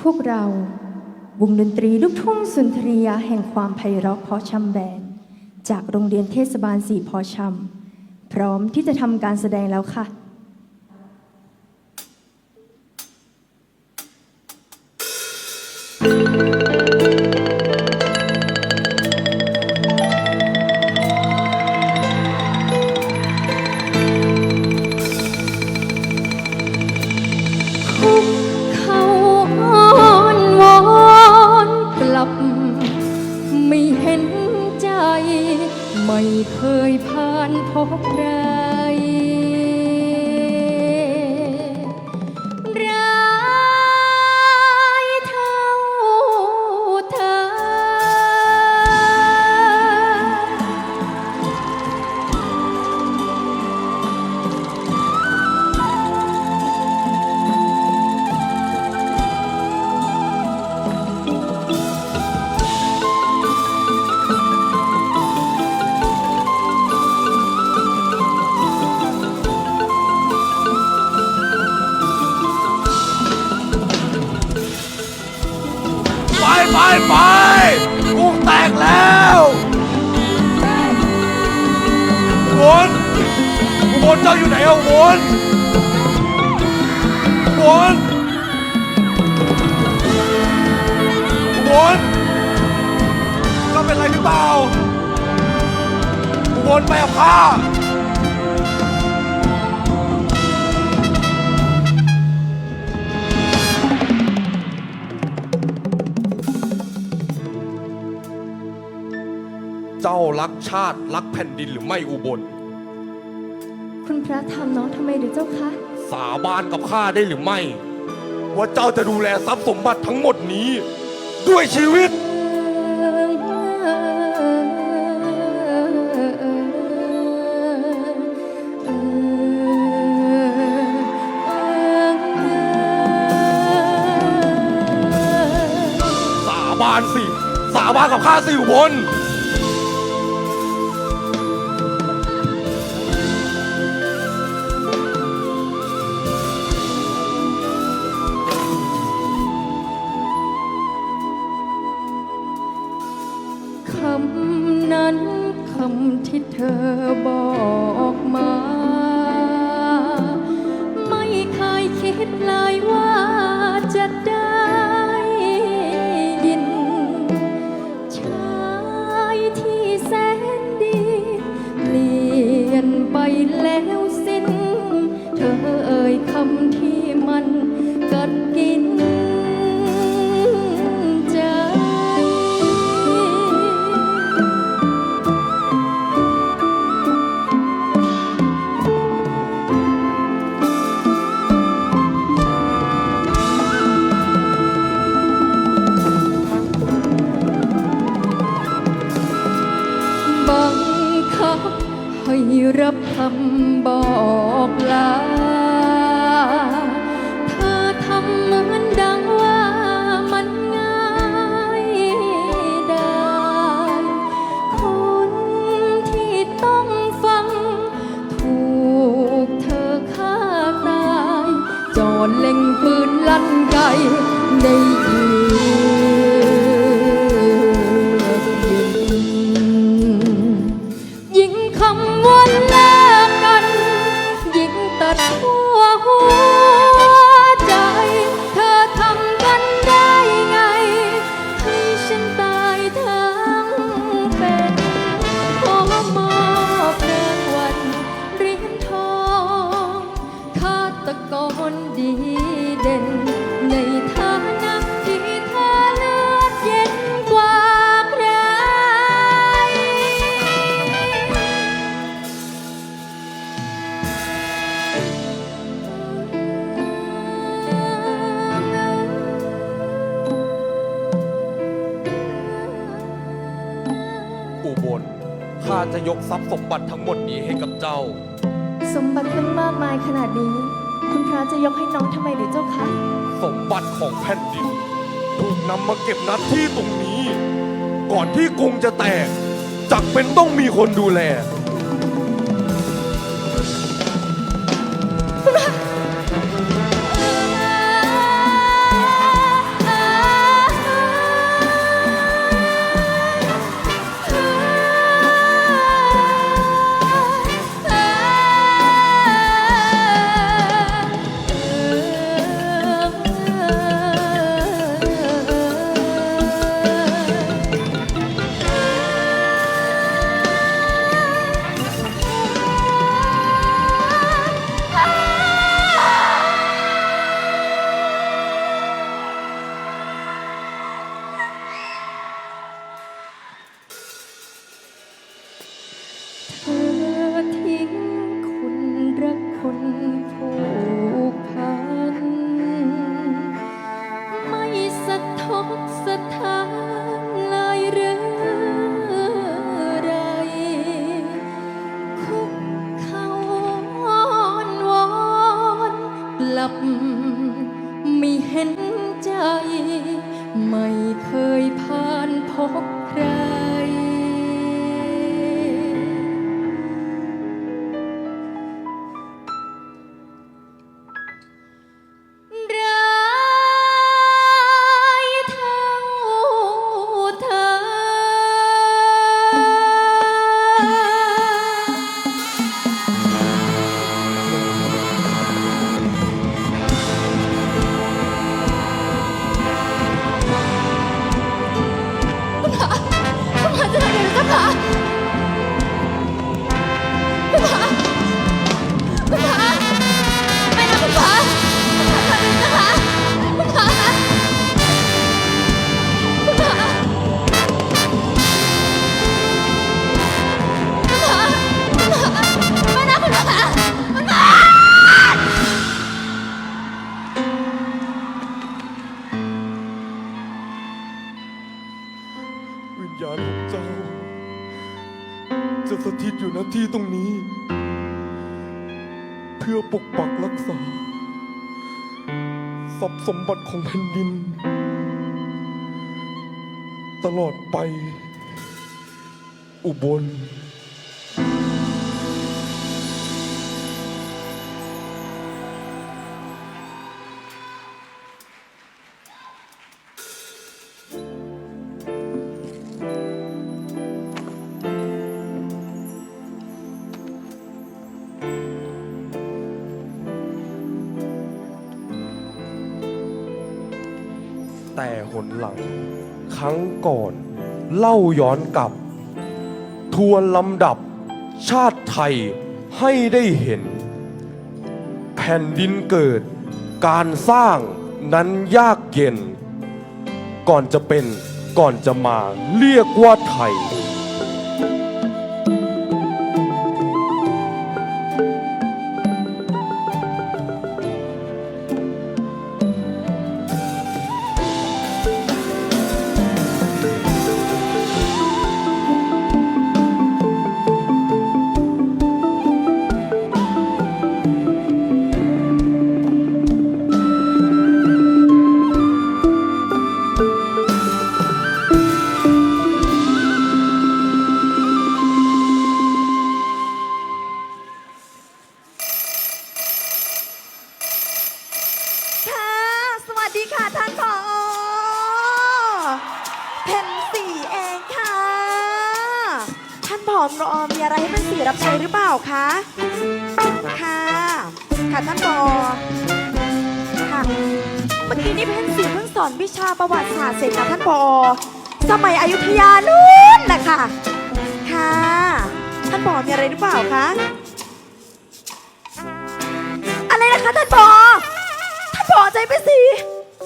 พวกเราวงดนตรีลูกทุ่งสุนทรียแห่งความไพเราะเพาะชำแบน จากโรงเรียนเทศบาลสี่พอชำพร้อมที่จะทำการแสดงแล้วค่ะ ใจ ไม่เคยผ่านพบรร้ อุบลเจ้าอยู่ไหนอะอุบลอุบลอุบลเจ้าเป็นไรหรือเปล่าอุบลไปกับข้าเจ้ารักชาติรักแผ่นดินหรือไม่อุบล คุณพระทำน้องทำไมหรือเจ้าคะ สาบานกับข้าได้หรือไม่ ว่าเจ้าจะดูแลทรัพย์สมบัติทั้งหมดนี้ ด้วยชีวิต สาบานสิ สาบานกับข้าสิอุบล กั อุบล ข้าจะยกทรัพย์สมบัติทั้งหมดนี้ให้กับเจ้า สมบัติตั้งมากมายขนาดนี้ คุณพระจะยกให้น้องทำไมหรือเจ้าคะ สมบัติของแผ่นดินถูกนำมาเก็บณที่ตรงนี้ ก่อนที่กรุงจะแตกจักเป็นต้องมีคนดูแล สมบัติของแผ่นดิน ตลอดไป อุบล แต่หนหลัง ครั้งก่อนเล่าย้อนกลับ ทวนลำดับชาติไทยให้ได้เห็น แผ่นดินเกิด การสร้างนั้นยากเย็น ก่อนจะเป็นก่อนจะมาเรียกว่าไทย เสร็จค่ะท่านผอสมัยอยุธยานู้นนะคะค่ะ ท่านผอมีอะไรหรือเปล่าคะอะไรนะคะท่านผอท่านผอใจไปสิ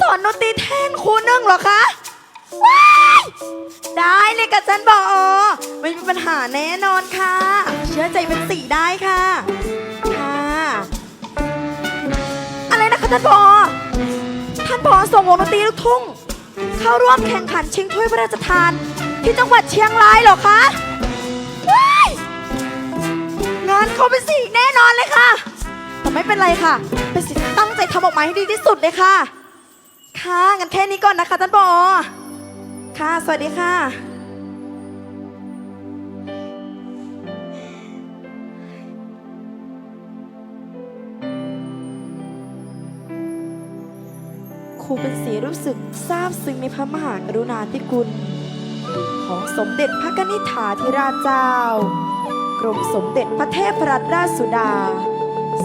สอนดนตรีแทนครูนึ่งเหรอคะว้ายได้เลยกับท่านผอไม่มีปัญหาแน่นอนค่ะ เชื่อใจเป็นสีได้ค่ะค่ะอะไรนะคะท่านผอท่านผอส่งวงดนตรีลูกทุ่ง เข้าร่วมแข่งขันชิงถ้วยพระราชทาน ที่จังหวัดเชียงรายเหรอคะว้ายงานเขาเป็นสีแน่นอนเลยค่ะ แต่ไม่เป็นไรค่ะ เป็นสิตั้งใจทำออกมาให้ดีที่สุดเลยค่ะ ค่ะงั้นแค่นี้ก่อนนะคะท่านบอค่ะ สวัสดีค่ะ ครูเป็นสีรู้สึกซาบซึ้งในพระมหากรุณาธิคุณ ของสมเด็จพระนิษฐาธิราชเจ้า กรมสมเด็จพระเทพรัตนราชสุดา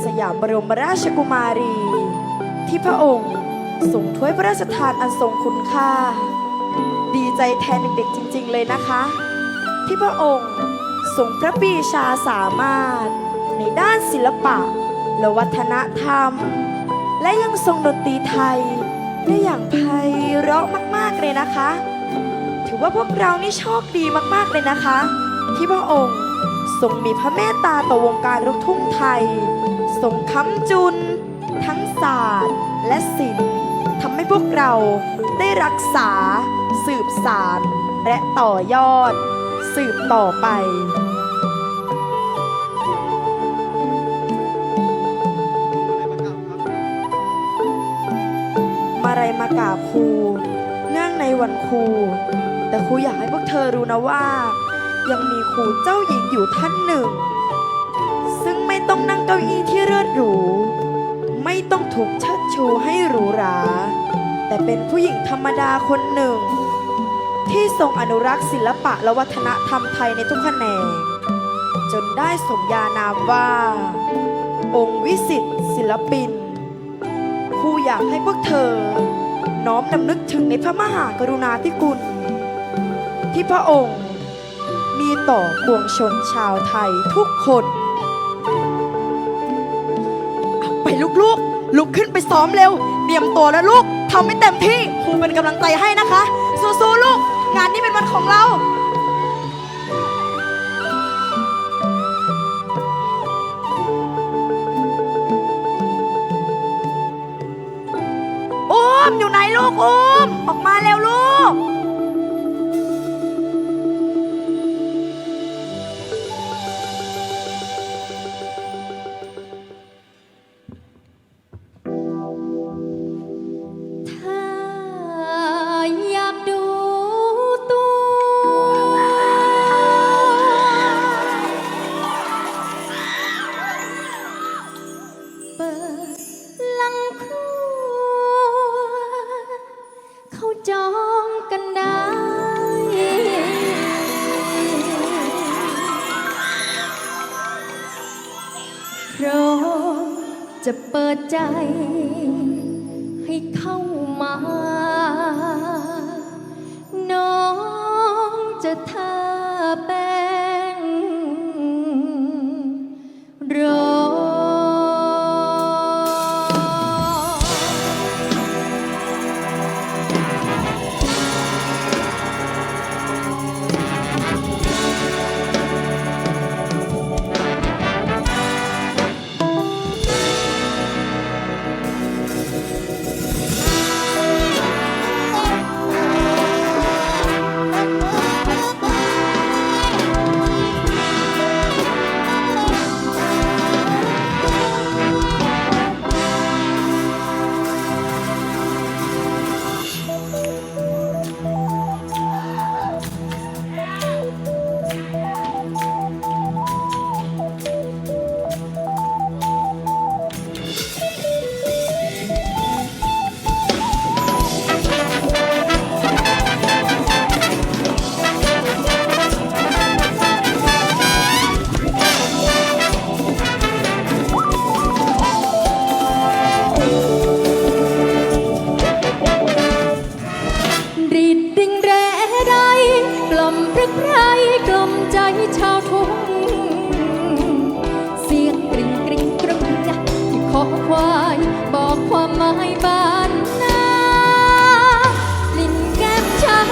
สยามบรมราชกุมารี ที่พระองค์ส่งถ้วยพระราชทานอันทรงคุณค่า ดีใจแทนเด็กๆจริง ๆ เลยนะคะ ที่พระองค์ทรงพระปีชาสามารถ ในด้านศิลปะและวัฒนธรรม และยังทรงดนตรีไทย ได้อย่างไพเราะมากๆเลยนะคะ ถือว่าพวกเรานี่โชคดีมากๆเลยนะคะ ที่พระองค์ทรงมีพระเมตตาต่อวงการลูกทุ่งไทยทรงค้ำจุน ทั้งศาสตร์และศิลป์ทำให้พวกเราได้รักษา สืบสาร และต่อยอด สืบต่อไป มากราบครู เนื่องวันครู แต่ครูอยากให้พวกเธอรู้นะว่า ยังมีครูเจ้าหญิงอยู่ท่านหนึ่ง ซึ่งไม่ต้องนั่งเก้าอี้ที่เลิศหรู ไม่ต้องถูกเชิดชูให้หรูหรา แต่เป็นผู้หญิงธรรมดาคนหนึ่ง ที่ทรงอนุรักษ์ศิลปะและวัฒนธรรมไทยในทุกแขนง จนได้สมญานามว่า องค์วิสิตศิลปินครูอยากให้พวกเธอ น้อมนำนึกถึงในพระมหากรุณาธิคุณ ที่พระองค์มีต่อปวงชนชาวไทยทุกคนเอาไปลูกๆ ลุกขึ้นไปซ้อมเร็ว เตรียมตัวแล้วลูกทำให้เต็มที่ครูเป็นกำลังใจให้นะคะ สู้ๆลูก งานนี้เป็นวันของเรา ลูกอุ้ม ออกมาเร็วลูก จะเปิดใจ ให้เขา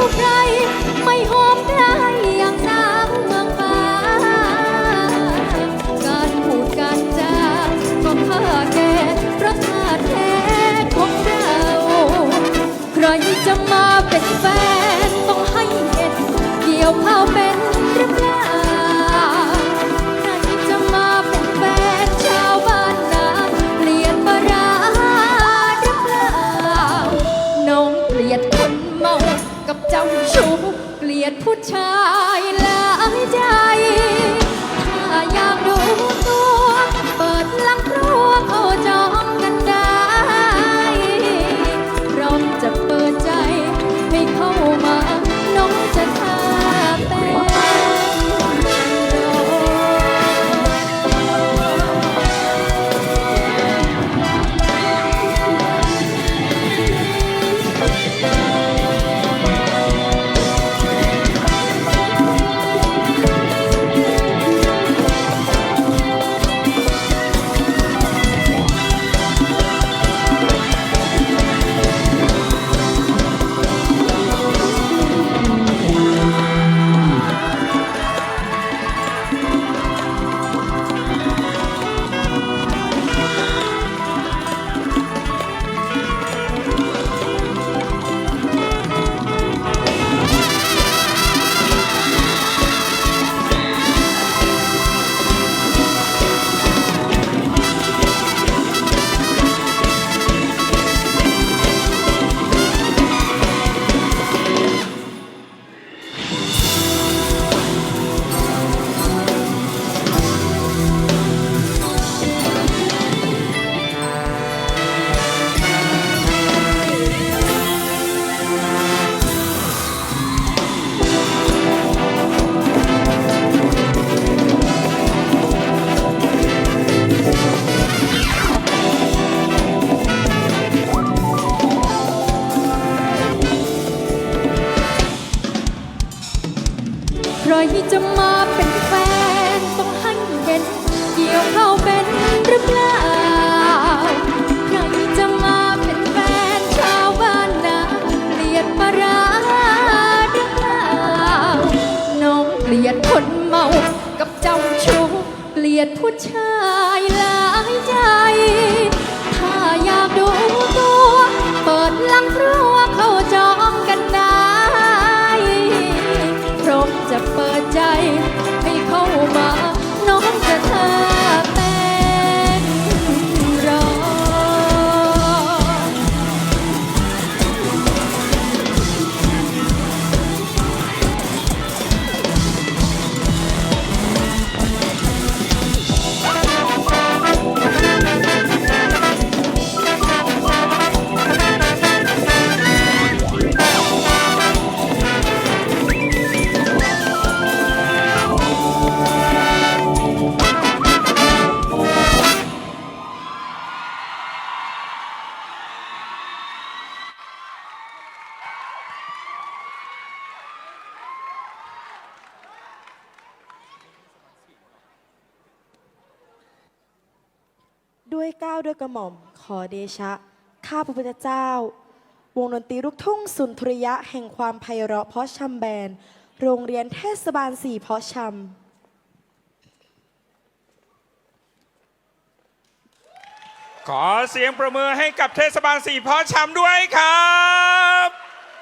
ชาวไพรไม่หอมได้อย่างสาวเมืองฟ้า การพูดการจาก็ค่าแก่เพราะค่าแท้ของเรา ใครจะมาเป็นแฟน ต้องให้เห็นเกี่ยวข้าวเป็น ใครจะมาเป็นแฟน ต้องให้เห็นเกี่ยวเข้าเป็นหรือเปล่า ใครจะมาเป็นแฟนชาวบ้านนาเกลียดปลาร้าหรือเปล่า น้องเกลียดคนเมากับเจ้าชู้เกลียดผู้ชายหลายใจ ด้วยก้าวด้วยกระหม่อมขอเดชะ ข้าพระพุทธเจ้า วงดนตรีลูกทุ่งสุนทรียะแห่งความไพเราะเพราะชำแบน โรงเรียนเทศบาลสี่เพราะชำขอเสียงประมือให้กับเทศบาลสีเพาะชำด้วยครับ